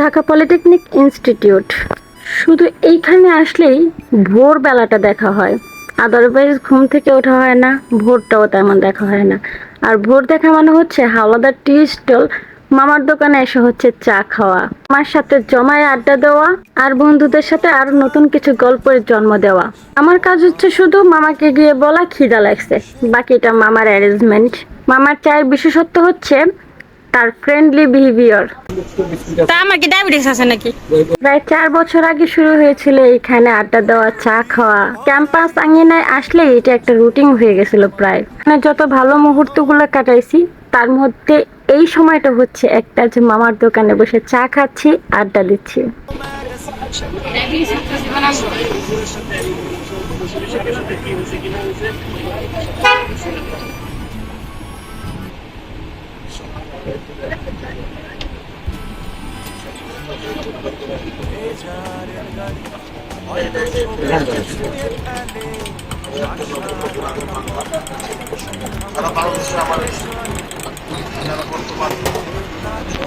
Dhaka polytechnic institute. শুধু এইখানে আসলেই ভোরবেলাটা দেখা হয়। আদারওয়াইজ ঘুম থেকে ওঠা হয় না, ভোরটাও তেমন দেখা হয় না। আর ভোর দেখা মানে হচ্ছে হাওলাদার টি স্টল, মামার দোকানে এসে হচ্ছে চা খাওয়া আমার সাথে জমায় আড্ডা দেওয়া, আর বন্ধুদের সাথে আরও নতুন কিছু গল্পের জন্ম দেওয়া। আমার কাজ হচ্ছে শুধু মামাকে গিয়ে বলা, খিদা লাগছে। বাকিটা মামার অ্যারেঞ্জমেন্ট মামার চায়ের বিশেষত্ব হচ্ছে তার ফ্রেন্ডলি বিহেভিয়ার তা আমার কি ডায়াবেটিস আছে নাকি? প্রায় চার বছর আগে শুরু হয়েছিল এখানে আড্ডা দেওয়া চা খাওয়া। ক্যাম্পাস আঙিনায় আসলে এটা একটা রুটিন হয়ে গেছিল প্রায়। মানে যত ভালো মুহূর্তগুলো কাটাইছি তার মধ্যে এই সময়টা হচ্ছে একটা যে মামার দোকানে বসে চা খাচ্ছি আড্ডা দিচ্ছি।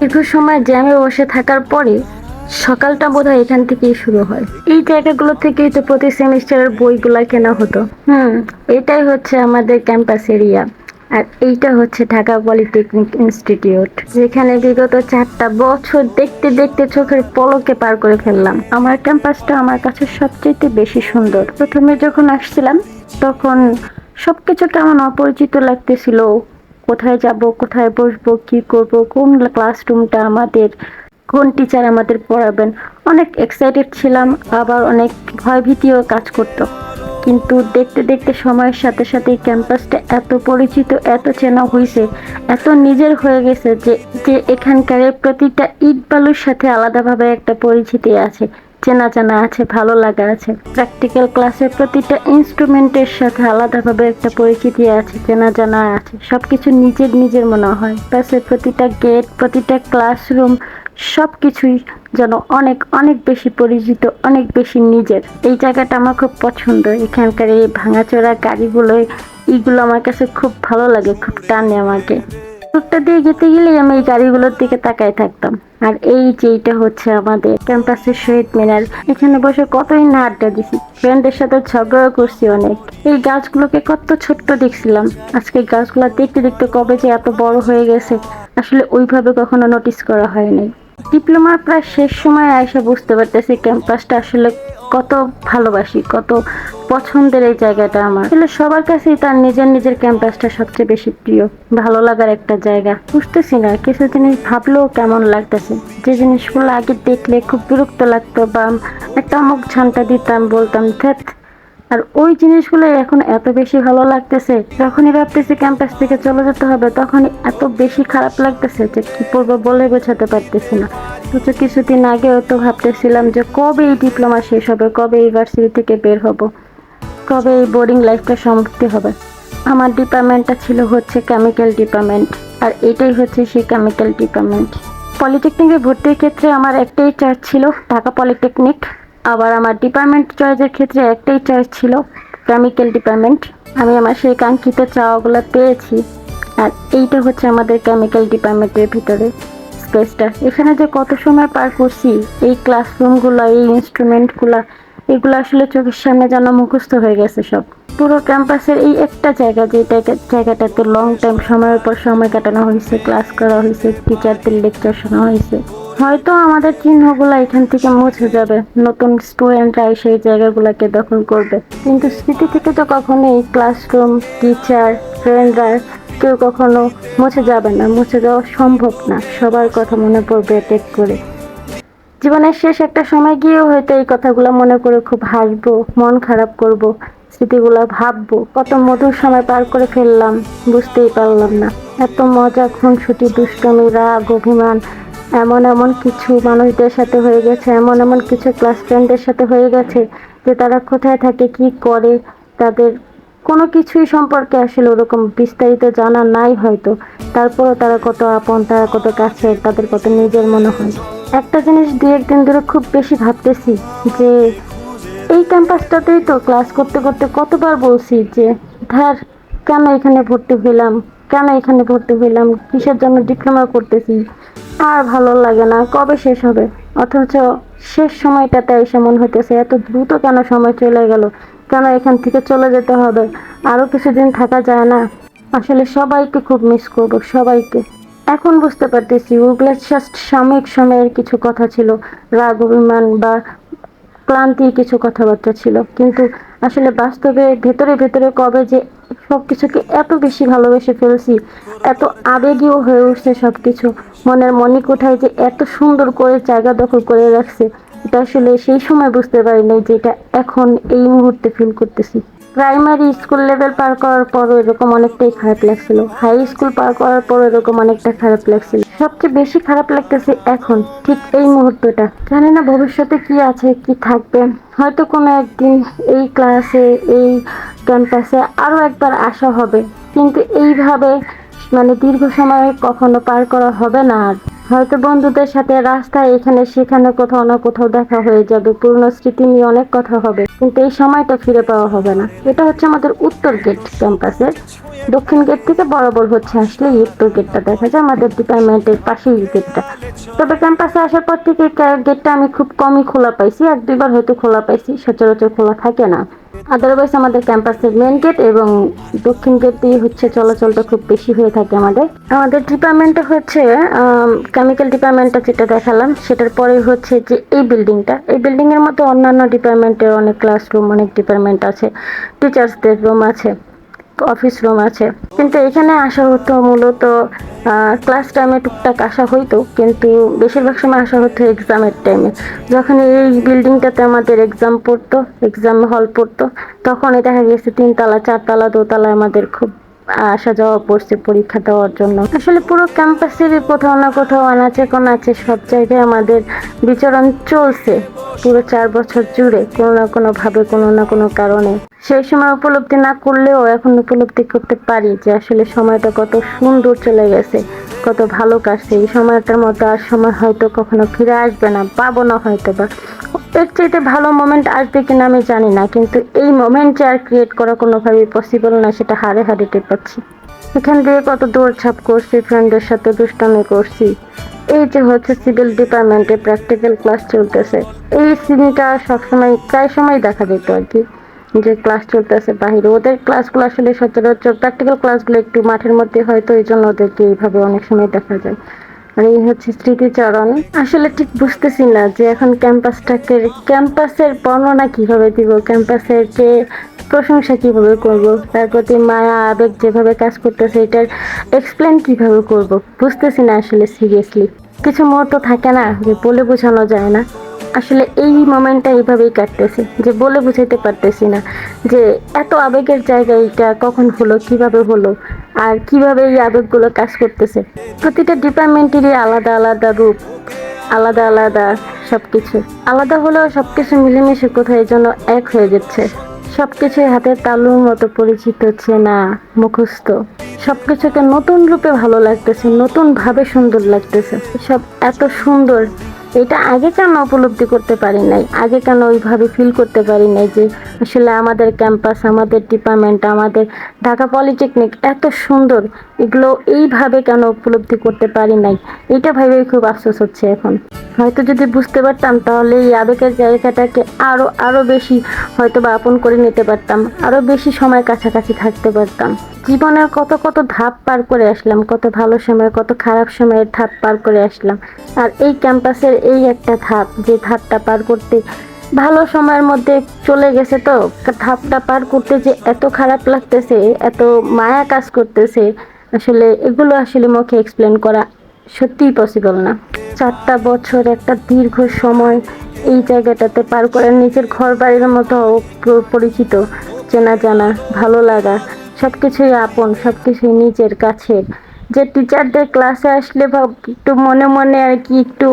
দীর্ঘ সময় জ্যামে বসে থাকার পরে সকালটা বোধহয় এখান থেকেই শুরু হয়। এই জায়গাগুলো থেকেই তো প্রতি সেমিস্টারের বইগুলা কেনা হতো। হুম, এটাই হচ্ছে আমাদের ক্যাম্পাস এরিয়া। আর এইটা হচ্ছে ঢাকা পলিটেকনিক ইনস্টিটিউট, যেখানে বিগত চারটা বছর দেখতে দেখতে চোখের পলকে পার করে ফেললাম। আমার ক্যাম্পাসটা আমার কাছে সবচেয়ে বেশি সুন্দর। প্রথমে যখন আসছিলাম, তখন সবকিছু কেমন অপরিচিত লাগতেছিল। কোথায় যাব, কোথায় বসবো, কি করব, কোন ক্লাসরুমটা আমাদের, কোন টিচার আমাদের পড়াবেন? অনেক এক্সাইটেড ছিলাম, আবার অনেক ভয়ভীতিও কাজ করতো। কিন্তু দেখতে দেখতে সময়ের সাথে সাথে ক্যাম্পাসটা এত পরিচিত, এত চেনা হয়েছে এত নিজের হয়ে গেছে যে যে এখানকার প্রতিটা ইট বালুর সাথে আলাদাভাবে একটা পরিচিতি আছে, চেনা জানা আছে, ভালো লাগা আছে। প্র্যাকটিক্যাল ক্লাসের প্রতিটা ইনস্ট্রুমেন্টের সাথে আলাদাভাবে একটা পরিচিতি আছে, চেনা জানা আছে, সবকিছু নিজের নিজের মনে হয়। ক্লাসের প্রতিটা গেট প্রতিটা ক্লাসরুম সব কিছুই যেন অনেক অনেক বেশি পরিচিত, অনেক বেশি নিজের। এই জায়গাটা আমার খুব পছন্দ। এখানকার এই ভাঙাচোরা গাড়িগুলো, এইগুলো আমার কাছে খুব ভালো লাগে, খুব টানে আমাকে। রোডটা দিয়ে যেতে গেলেই আমি এই গাড়িগুলোর দিকে তাকায় থাকতাম। আর এই যে এটা হচ্ছে আমাদের ক্যাম্পাসের শহীদ মিনার। এখানে বসে কতই না আড্ডা দিছি। ফ্রেন্ডের সাথে ঝগড়াও করছি অনেক। এই গাছগুলোকে কত ছোট্ট দেখছিলাম। আজকে গাছগুলো দেখতে দেখতে কবে যে এত বড় হয়ে গেছে। আসলে ওইভাবে কখনো নোটিস করা হয়নি। ডিপ্লোমার প্রায় শেষ সময় এসে বুঝতে পারতেছি ক্যাম্পাসটা আসলে কত ভালোবাসি, কত পছন্দের এই জায়গাটা আমার। আসলে সবার কাছেই তার নিজের নিজের ক্যাম্পাসটা সবচেয়ে বেশি প্রিয়, ভালো লাগার একটা জায়গা। বুঝতেছি না, কিছু জিনিস ভাবলেও কেমন লাগতেছে? যে জিনিসগুলো আগে দেখলে খুব বিরক্ত লাগতো বা একটা অমুক ঝান্টা দিতাম, বলতাম ধ্যাত আর ওই জিনিসগুলো এখন এত বেশি ভালো লাগতেছে, যখনই ভাবতেছি ক্যাম্পাস থেকে চলে যেতে হবে, তখনই এত বেশি খারাপ লাগতেছে যে কি করব বলে বোঝাতে পারতেছি না। অথচ কিছুদিন আগেও তো ভাবতেছিলাম যে কবে এই ডিপ্লোমা শেষ হবে, কবে ইউনিভার্সিটি থেকে বের হব, কবে এই বোর্ডিং লাইফটা সমাপ্তি হবে। আমার ডিপার্টমেন্টটা ছিল হচ্ছে কেমিক্যাল ডিপার্টমেন্ট আর এটাই হচ্ছে সেই কেমিক্যাল ডিপার্টমেন্ট পলিটেকনিকে ভর্তির ক্ষেত্রে আমার একটাই চার্জ ছিল ঢাকা পলিটেকনিক আবার আমার ডিপার্টমেন্ট চয়েসের ক্ষেত্রে একটাই চয়েস ছিল কেমিক্যাল ডিপার্টমেন্ট আমি আমার সেই কাঙ্ক্ষিত চাওয়াগুলো পেয়েছি। আর এইটা হচ্ছে আমাদের কেমিক্যাল ডিপার্টমেন্টের ভিতরে স্পেসটা এখানে যে কত সময় পার করছি, এই ক্লাসরুমগুলো এই ইনস্ট্রুমেন্টগুলো এগুলো আসলে চোখের সামনে যেন মুখস্থ হয়ে গেছে সব। পুরো ক্যাম্পাসের এই একটা জায়গা, যে জায়গাটাতে লং টাইম সময়ের পর সময় কাটানো হয়েছে ক্লাস করা হয়েছে টিচারদের লেকচার শোনা হয়েছে। হয়তো আমাদের চিহ্নগুলো এখান থেকে মুছে যাবে। নতুন স্টুডেন্টরা এসে এই জায়গাগুলোকে দখল করবে। কিন্তু স্মৃতি থেকে তো কখনো এই ক্লাসরুম টিচার ফ্রেন্ডরা কেউ কখনো মুছে যাবে না, মুছে যাওয়া সম্ভব না। সবার কথা মনে পড়বে টেক করে। জীবনের শেষ একটা সময় গিয়েও হয়তো এই কথাগুলো মনে করে খুব হাসবো, মন খারাপ করব, স্মৃতিগুলো ভাববো। কত মধুর সময় পার করে ফেললাম, বুঝতেই পারলাম না। এত মজা, খুনসুটি, দুষ্টমি, রাগ, অভিমান এমন এমন কিছু মানুষদের সাথে হয়ে গেছে, এমন এমন কিছু ক্লাস ফ্রেন্ডের সাথে হয়ে গেছে যে তারা কোথায় থাকে, কি করে, তাদের কোনো কিছুই সম্পর্কে আসলে ওরকম বিস্তারিত জানা নাই হয়তো। তারপরও তারা কত আপন, তারা কত কাছে তাদের কত নিজের মনে হয়। একটা জিনিস দু একদিন ধরে খুব বেশি ভাবতেছি যে এই ক্যাম্পাসটাতেই তো ক্লাস করতে করতে কতবার বলছি যে, ধার, কেন এখানে ভর্তি হইলাম? কেন এখানে ভর্তি হইলাম কিসের জন্য ডিপ্লোমা করতেছি? আর ভালো লাগে না, কবে শেষ হবে? অথচ শেষ সময়টাতে এসে মনে হইতেছে, এত দ্রুত কেন সময় চলে গেল? কেন এখান থেকে চলে যেতে হবে? আরও কিছুদিন থাকা যায় না। আসলে সবাইকে খুব মিস করব, সবাইকে। এখন বুঝতে পারতেছি ওগুলো জাস্ট সাময়িক সময়ের কিছু কথা ছিল। রাগ, অভিমান বা ক্লান্তির কিছু কথাবার্তা ছিল। কিন্তু আসলে বাস্তবে ভেতরে ভেতরে কবে যে সবকিছুকে এত বেশি ভালোবেসে ফেলছি, এত আবেগীয় হয়ে উঠছে সবকিছু। মনের মনে কোথায় যে এত সুন্দর করে জায়গা দখল করে রাখছে, এটা আসলে সেই সময় বুঝতে পারিনি যে এটা এখন এই মুহূর্তে ফিল করতেছি। প্রাইমারি স্কুল লেভেল পার করার পরও এরকম অনেকটাই খারাপ লাগছিল। হাই স্কুল পার করার পর এরকম অনেকটা খারাপ লাগছিল। সবচেয়ে বেশি খারাপ লাগতেছে এখন, ঠিক এই মুহূর্তটা। জানি না ভবিষ্যতে কি আছে, কি থাকবে। হয়তো কোনো একদিন এই ক্লাসে এই ক্যাম্পাসে আরও একবার আসা হবে। কিন্তু এইভাবে মানে দীর্ঘ সময় কখনো পার করা হবে না আর। হয়তো বন্ধুদের সাথে রাস্তায় এখানে সেখানে কোথাও না কোথাও দেখা হয়ে যাবে, পুরনো স্মৃতি নিয়ে অনেক কথা হবে, কিন্তু এই সময়টা ফিরে পাওয়া হবে না। এটা হচ্ছে আমাদের উত্তর গেট ক্যাম্পাসের দক্ষিণ গেট থেকে বরাবর হচ্ছে আসলে উত্তর গেটটা দেখা যায়, আমাদের ডিপার্টমেন্টের পাশেই গেটটা তবে ক্যাম্পাসে আসার পর থেকে গেটটা আমি খুব কমই খোলা পাইছি এক দুইবার হয়তো খোলা পাইছি, সচরাচর খোলা থাকে না। আদারওয়াইজ আমাদের ক্যাম্পাসের মেন গেট এবং দক্ষিণ গেট দিয়ে হচ্ছে চলাচলটা খুব বেশি হয়ে থাকে আমাদের। আমাদের ডিপার্টমেন্টটা হচ্ছে কেমিক্যাল ডিপার্টমেন্টটা যেটা দেখালাম, সেটার পরে হচ্ছে যে এই বিল্ডিংটা এই বিল্ডিংয়ের মতো অন্যান্য ডিপার্টমেন্টের অনেক ক্লাসরুম অনেক ডিপার্টমেন্ট আছে। টিচার্সদের রুম আছে। অফিস রুম আছে। কিন্তু এখানে আসা হতো মূলত ক্লাস টাইমে টুকটাক আসা হইতো, কিন্তু বেশিরভাগ সময় আসা হতো এক্সামের টাইমে যখন এই বিল্ডিংটাতে আমাদের এক্সাম পড়তো এক্সাম হল পড়তো, তখনই দেখা গেছে তিনতলা, চারতলা দোতলা আমাদের খুব আসা যাওয়া পড়ছে পরীক্ষা দেওয়ার জন্য। আসলে পুরো ক্যাম্পাসেরই কোথাও না কোথাও আনাচে কোনাচে সব জায়গায় আমাদের বিচরণ চলছে, পুরো চার বছর জুড়ে, কোনো না কোনোভাবে, কোনো না কোনো কারণে। সেই সময় উপলব্ধি না করলেও এখন উপলব্ধি করতে পারি যে আসলে সময়টা কত সুন্দর চলে গেছে, কত ভালো কাটছে। এই সময়টার মতো আর সময় হয়তো কখনো ফিরে আসবে না, পাবো না হয়তো বা এর চাইতে ভালো মোমেন্ট আসবে কিনা আমি জানি না, কিন্তু এই মোমেন্ট যে আর ক্রিয়েট করা কোনোভাবেই পসিবল না, সেটা হারে হারে টের পাচ্ছি এখান দিয়ে কত দৌড়ঝাঁপ করছি ফ্রেন্ডের সাথে দুষ্টামি করছি। এই যে হচ্ছে সিভিল ডিপার্টমেন্টে প্র্যাকটিক্যাল ক্লাস চলতেছে। এই সিনটা সবসময়, প্রায় সময় দেখা যেত আর কি। যে ক্লাস চলতেছে বাহিরে, ওদের ক্লাসগুলো আসলে সচরাচর প্র্যাকটিক্যাল ক্লাসগুলো একটু মাঠের মধ্যে হয়তো এই জন্য ওদেরকে এইভাবে অনেক সময় দেখা যায়। আর এই হচ্ছে স্মৃতিচরণ। আসলে ঠিক বুঝতেছি না যে এখন ক্যাম্পাসটাকে ক্যাম্পাসের বর্ণনা কীভাবে দিব? ক্যাম্পাসের যে প্রশংসা কীভাবে করব? তার প্রতি মায়া, আবেগ যেভাবে কাজ করতেছে, এটার এক্সপ্লেন কীভাবে করব? বুঝতেছি না আসলে সিরিয়াসলি কিছু মুহূর্ত থাকে না যে বলে বোঝানো যায় না। আসলে এই মোমেন্টটা এইভাবেই কাটতেছে, যে বলে বুঝাইতে পারতেছি না, যে এত আবেগের জায়গা এটা কখন হলো, কীভাবে হলো, আর কীভাবে এই আবেগগুলো কাজ করতেছে। প্রতিটা ডিপার্টমেন্টেরই আলাদা আলাদা রূপ, আলাদা আলাদা সবকিছু। আলাদা হলেও সবকিছু মিলেমিশে কোথায় যেন এক হয়ে যাচ্ছে। সব সবকিছুই হাতের তালুর মতো পরিচিত চেনা, মুখস্থ। সবকিছুকে নতুন রূপে ভালো লাগতেছে নতুন ভাবে সুন্দর লাগতেছে। সব এত সুন্দর এটা আগে কেন উপলব্ধি করতে পারি নাই? আগে কেন ওইভাবে ফিল করতে পারি নাই যে, আসলে আমাদের ক্যাম্পাস আমাদের ডিপার্টমেন্ট আমাদের ঢাকা পলিটেকনিক এত সুন্দর, এগুলো এইভাবে কেন উপলব্ধি করতে পারি নাই? এটা ভেবে খুব আফসোস হচ্ছে এখন। হয়তো যদি বুঝতে পারতাম, তাহলে এই আবেগের জায়গাটাকে আরও আরও বেশি হয়তো বা আপন করে নিতে পারতাম আরও বেশি সময় কাছাকাছি থাকতে পারতাম। জীবনের কত কত ধাপ পার করে আসলাম, কত ভালো সময়, কত খারাপ সময়ের ধাপ পার করে আসলাম। আর এই ক্যাম্পাসের এই একটা ধাপ, যে ধাপটা পার করতে ভালো সময়ের মধ্যে চলে গেছে তো, ধাপটা পার করতে যে এত খারাপ লাগতেছে, এত মায়া কাজ করতেছে, আসলে এগুলো আসলে মুখে এক্সপ্লেন করা সত্যিই পসিবল না। চারটা বছর, একটা দীর্ঘ সময় এই জায়গাটাতে পার করে নিজের ঘর বাড়ির মতো পরিচিত, চেনা জানা, ভালো লাগা সব কিছুই আপন সব কিছুই নিজের কাছে যে টিচারদের ক্লাসে আসলে একটু মনে মনে আর কি একটু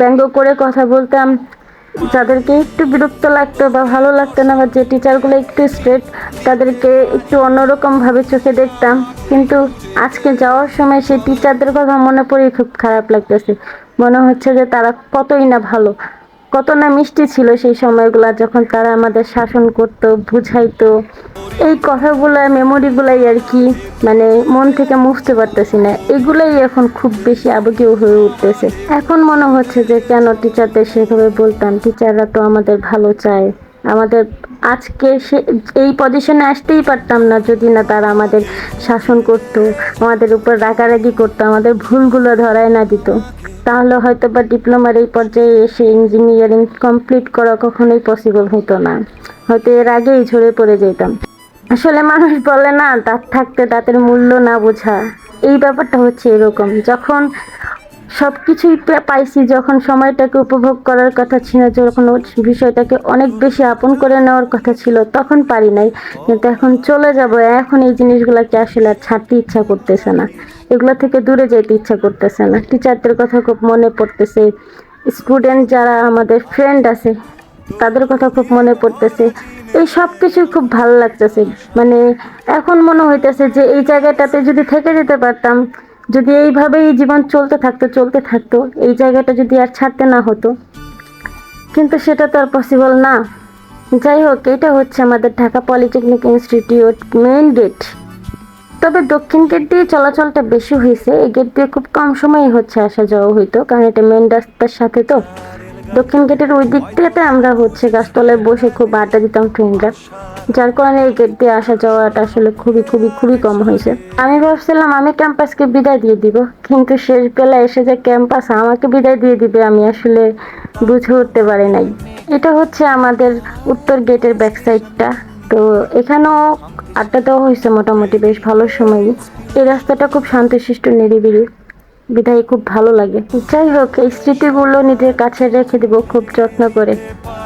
ব্যঙ্গ করে কথা বলতাম যাদেরকে একটু বিরক্ত লাগতো বা ভালো লাগতো না, বা যে টিচারগুলো একটু স্ট্রেট তাদেরকে একটু অন্যরকমভাবে চোখে দেখতাম। কিন্তু আজকে যাওয়ার সময় সেই টিচারদের কথা মনে পড়ে খুব খারাপ লাগতেছে। মনে হচ্ছে যে তারা কতই না ভালো। কত না মিষ্টি ছিল সেই সময়গুলো যখন তারা আমাদের শাসন করত, বুঝাইতো। এই কথাগুলো মেমোরিগুলাই আর কি মানে মন থেকে মুছতে পারতেছি না। এগুলাই এখন খুব বেশি আবেগীয় হয়ে উঠতেছে। এখন মনে হচ্ছে যে কেন টিচারদের সেভাবে বলতাম? টিচাররা তো আমাদের ভালো চায়। আমাদের আজকে সে এই পজিশনে আসতেই পারতাম না যদি না তারা আমাদের শাসন করতো, আমাদের উপর রাগারাগি করতো, আমাদের ভুলগুলো ধরায় না দিত। তাহলে হয়তো বা ডিপ্লোমার এই পর্যায়ে এসে ইঞ্জিনিয়ারিং কমপ্লিট করা কখনোই পসিবল হতো না। হয়তো এর আগেই ঝরে পড়ে যেতাম। আসলে মানুষ বলে না, দাঁত থাকতে দাঁতের মূল্য না বোঝা। এই ব্যাপারটা হচ্ছে এরকম। যখন সব কিছুই পাইছি, যখন সময়টাকে উপভোগ করার কথা ছিল, যখন বিষয়টাকে অনেক বেশি আপন করে নেওয়ার কথা ছিল, তখন পারি নাই। কিন্তু এখন চলে যাব, এখন এই জিনিসগুলোকে আসলে আর ছাড়তে ইচ্ছা করতেছে না। এগুলো থেকে দূরে যেতে ইচ্ছা করতেছে না। টিচারদের কথা খুব মনে পড়তেছে। স্টুডেন্ট যারা আমাদের ফ্রেন্ড আছে, তাদের কথা খুব মনে পড়তেছে। এই সব কিছুই খুব ভালো লাগতেছে। মানে এখন মনে হইতেছে যে, এই জায়গাটাতে যদি থেকে যেতে পারতাম যদি এইভাবেই জীবন চলতে থাকতো চলতে থাকতো, এই জায়গাটা যদি আর ছাড়তে না হতো। কিন্তু সেটা তো আর পসিবল না। যাই হোক, এটা হচ্ছে আমাদের Dhaka polytechnic institute main gate তবে দক্ষিণ গেট দিয়ে চলাচলটা বেশি হয়েছে। এই গেট দিয়ে খুব কম সময়ই হচ্ছে আসা যাওয়া হইতো, কারণ এটা মেন রাস্তার সাথে তো। দক্ষিণ গেটের ওই দিক থেকে আমরা হচ্ছে গাছতলায় বসে খুব আড্ডা দিতাম ফ্রেন্ডরা যার কারণে এই গেট দিয়ে আসা যাওয়াটা আসলে খুবই খুবই খুবই কম হয়েছে। আমি ভাবছিলাম আমি ক্যাম্পাসকে বিদায় দিয়ে দিব, কিন্তু শেষ বেলা এসে যে ক্যাম্পাস আমাকে বিদায় দিয়ে দিবে আমি আসলে বুঝে উঠতে পারি নাই। এটা হচ্ছে আমাদের উত্তর গেটের ব্যাক সাইডটা তো এখানেও আড্ডা দেওয়া হয়েছে মোটামুটি বেশ ভালো সময়ই। এই রাস্তাটা খুব শান্তশিষ্ট, নিরিবিলি। বিধায় খুব ভালো লাগে। যাই হোক, এই স্মৃতিগুলো নিজের কাছে রেখে দিব খুব যত্ন করে।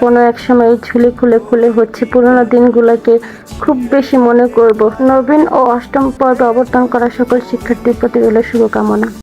কোনো এক সময় এই ঝুলি খুলে খুলে হচ্ছে পুরোনো দিনগুলোকে খুব বেশি মনে করব। নবীন ও অষ্টম পর্বে অবতরণ করা সকল শিক্ষার্থীর প্রতি রইল শুভকামনা।